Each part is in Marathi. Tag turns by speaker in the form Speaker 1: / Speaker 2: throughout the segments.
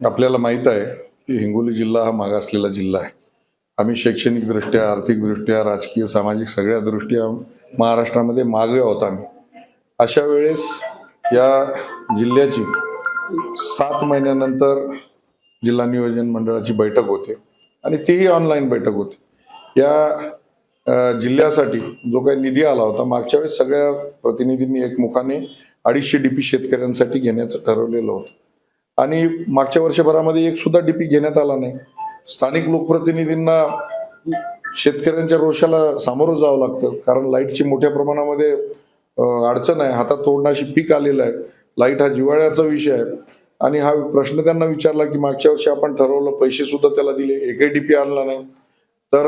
Speaker 1: आपल्याला माहीत आहे की हिंगोली जिल्हा हा मागासलेला जिल्हा आहे. आम्ही शैक्षणिकदृष्ट्या आर्थिकदृष्ट्या राजकीय सामाजिक सगळ्या दृष्ट्या महाराष्ट्रामध्ये मागे आहोत आम्ही. अशा वेळेस या जिल्ह्याची सात महिन्यानंतर जिल्हा नियोजन मंडळाची बैठक होते आणि तीही ऑनलाईन बैठक होती. या जिल्ह्यासाठी जो काही निधी आला होता मागच्या वेळेस सगळ्या प्रतिनिधींनी एकमुखाने अडीचशे डी पी शेतकऱ्यांसाठी घेण्याचं ठरवलेलं होतं. आणि मागच्या वर्षभरामध्ये एक सुद्धा डीपी घेण्यात आला नाही. स्थानिक लोकप्रतिनिधींना शेतकऱ्यांच्या रोषाला सामोरं जावं लागतं. कारण लाईटची मोठ्या प्रमाणामध्ये अडचण आहे. हातात तोडण्याशी पीक आलेलं आहे. लाइट हा जिव्हाळ्याचा विषय आहे. आणि हा प्रश्न त्यांना विचारला की मागच्या वर्षी आपण ठरवलं पैसे सुद्धा त्याला दिले. एकही डीपी आणला नाही. तर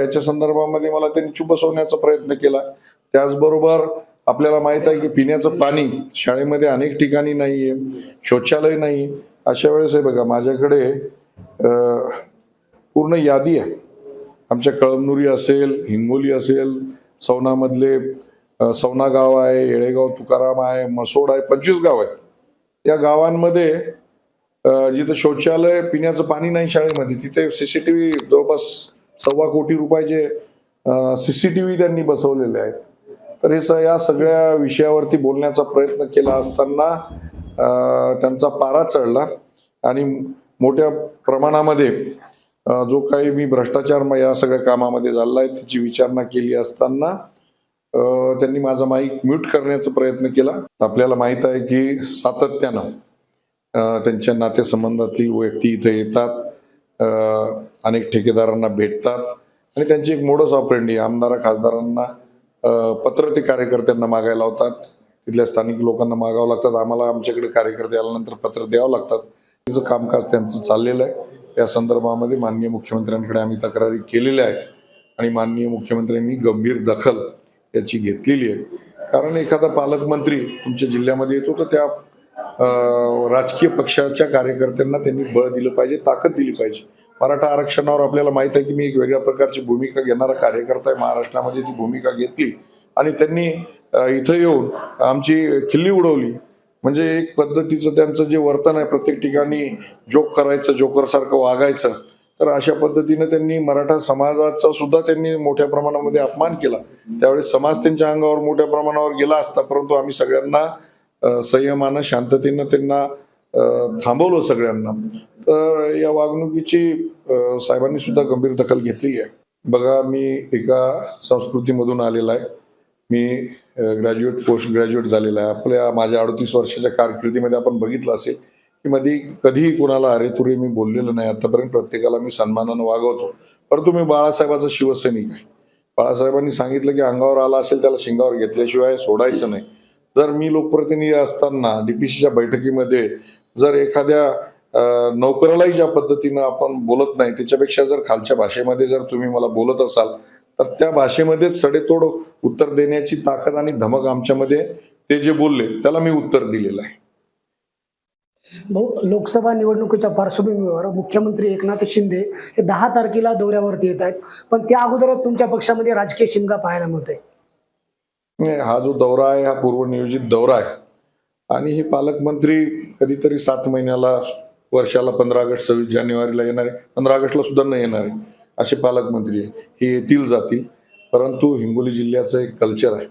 Speaker 1: याच्या संदर्भामध्ये मला त्यांनी चुप बसवण्याचा प्रयत्न केला. त्याचबरोबर आपल्याला माहीत आहे की पिण्याचं पाणी शाळेमध्ये अनेक ठिकाणी नाही आहे शौचालय नाही. अशा वेळेस आहे बघा माझ्याकडे पूर्ण यादी आहे. आमच्या कळमनुरी असेल हिंगोली असेल सौनामधले अं, सौना गाव आहे येळेगाव तुकाराम आहे मसोड आहे पंचवीस गाव आहे या गावांमध्ये जिथं शौचालय पिण्याचं पाणी नाही शाळेमध्ये तिथे सी सी टी व्ही जवळपास सव्वा कोटी रुपयाचे व्ही त्यांनी बसवलेले आहेत. तर हे स या सगळ्या विषयावरती बोलण्याचा प्रयत्न केला असताना त्यांचा पारा चढला आणि मोठ्या प्रमाणामध्ये जो काही मी भ्रष्टाचार या सगळ्या कामामध्ये झालेला आहे त्याची विचारणा केली असताना त्यांनी माझा माईक म्यूट करण्याचा प्रयत्न केला. आपल्याला माहीत आहे की सातत्यानं त्यांच्या नातेसंबंधातील व्यक्ती इथे येतात अनेक ठेकेदारांना भेटतात आणि त्यांची एक मोडस ऑपरेंडी आमदार खासदारांना पत्र ते कार्यकर्त्यांना मागायला होतात तिथल्या स्थानिक लोकांना मागावं लागतात. आम्हाला आमच्याकडे कार्यकर्ते आल्यानंतर पत्र द्यावं लागतात. तिचं कामकाज त्यांचं चाललेलं आहे. या संदर्भामध्ये माननीय मुख्यमंत्र्यांकडे आम्ही तक्रारी केलेल्या आहेत आणि माननीय मुख्यमंत्र्यांनी गंभीर दखल याची घेतलेली आहे. कारण एखादा पालकमंत्री तुमच्या जिल्ह्यामध्ये येतो तर त्या राजकीय पक्षाच्या कार्यकर्त्यांना त्यांनी बळ दिलं पाहिजे ताकद दिली पाहिजे. मराठा आरक्षणावर आपल्याला माहीत आहे की मी एक वेगळ्या प्रकारची भूमिका घेणारा कार्यकर्ता आहे. महाराष्ट्रामध्ये ती भूमिका घेतली. आणि त्यांनी इथं येऊन आमची खिल्ली उडवली. म्हणजे एक पद्धतीचं त्यांचं जे वर्तन आहे प्रत्येक ठिकाणी जोक करायचं जोकरसारखं वागायचं. तर अशा पद्धतीनं त्यांनी मराठा समाजाचा सुद्धा त्यांनी मोठ्या प्रमाणामध्ये अपमान केला. त्यावेळेस समाज त्यांच्या अंगावर मोठ्या प्रमाणावर गेला असता परंतु आम्ही सगळ्यांना संयमानं शांततेनं त्यांना थांबवलं सगळ्यांना. तर या वागणुकीची साहेबांनी सुद्धा गंभीर दखल घेतलेली आहे. बघा मी एका संस्कृतीमधून आलेला आहे. मी ग्रॅज्युएट पोस्ट ग्रॅज्युएट झालेला आहे. आपल्या माझ्या अडतीस वर्षाच्या कारकिर्दीमध्ये आपण बघितलं असेल की मध्ये कधीही कोणाला अरे तुरे मी बोललेलं नाही. आतापर्यंत प्रत्येकाला मी सन्मानानं वागवतो. परंतु मी बाळासाहेबाचा शिवसैनिक आहे. बाळासाहेबांनी सांगितलं की अंगावर आला असेल त्याला शिंगावर घेतल्याशिवाय सोडायचं नाही. जर मी लोकप्रतिनिधी असताना डीपीसीच्या बैठकीमध्ये जर एखाद्या नोकरालाही ज्या पद्धतीनं आपण बोलत नाही त्याच्यापेक्षा जर खालच्या भाषेमध्ये जर तुम्ही मला बोलत असाल तर त्या भाषेमध्येच सडेतोड उत्तर देण्याची ताकद आणि धमक आमच्यामध्ये ते जे बोलले त्याला मी उत्तर दिलेलं आहे.
Speaker 2: भाऊ लोकसभा निवडणुकीच्या पार्श्वभूमीवर मुख्यमंत्री एकनाथ शिंदे हे दहा तारखेला दौऱ्यावरती येत आहेत. पण त्या अगोदरच तुमच्या पक्षामध्ये राजकीय शिमगा पाहायला मिळतोय.
Speaker 1: नाही, हा जो दौरा आहे हा पूर्वनियोजित दौरा आहे आणि हे पालकमंत्री कधीतरी सात महिन्याला वर्षाला पंधरा ऑगस्ट सव्वीस जानेवारीला येणारे पंधरा ऑगस्टला सुद्धा नाही येणारे असे पालकमंत्री आहे. हे येतील जातील. परंतु हिंगोली जिल्ह्याचं एक कल्चर आहे.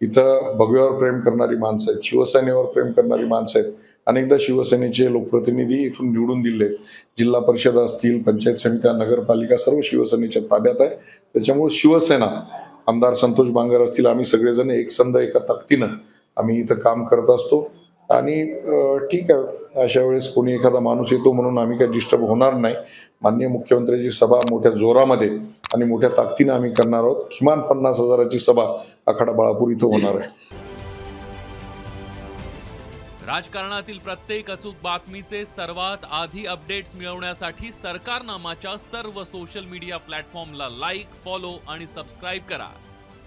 Speaker 1: इथं भगव्यावर प्रेम करणारी माणसं आहेत शिवसेनेवर प्रेम करणारी माणसं आहेत. अनेकदा शिवसेनेचे लोकप्रतिनिधी इथून निवडून दिले आहेत. जिल्हा परिषद असतील पंचायत समित्या नगरपालिका सर्व शिवसेनेच्या ताब्यात आहे. त्याच्यामुळे शिवसेना आमदार संतोष बांगर असतील आम्ही सगळेजण एकसंध एका ताकदीनं आम्ही इथं काम करत असतो. आणि ठीक आहे अशा वेळेस कोणी एखादा माणूस येतो म्हणून आम्ही काही डिस्टर्ब होणार नाही. माननीय मुख्यमंत्र्यांची सभा मोठ्या जोरामध्ये आणि मोठ्या ताकदीनं आम्ही करणार आहोत. किमान पन्नास हजाराची सभा आखाडा बाळापूर इथं होणार आहे.
Speaker 3: राजकारणातील प्रत्येक अचूक बातमीचे सर्वात आधी अपडेट्स मिळवण्यासाठी सरकारनामाच्या सर्व सोशल मीडिया प्लॅटफॉर्मला लाईक फॉलो आणि सबस्क्राईब करा.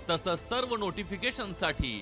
Speaker 3: तसंच सर्व नोटिफिकेशनसाठी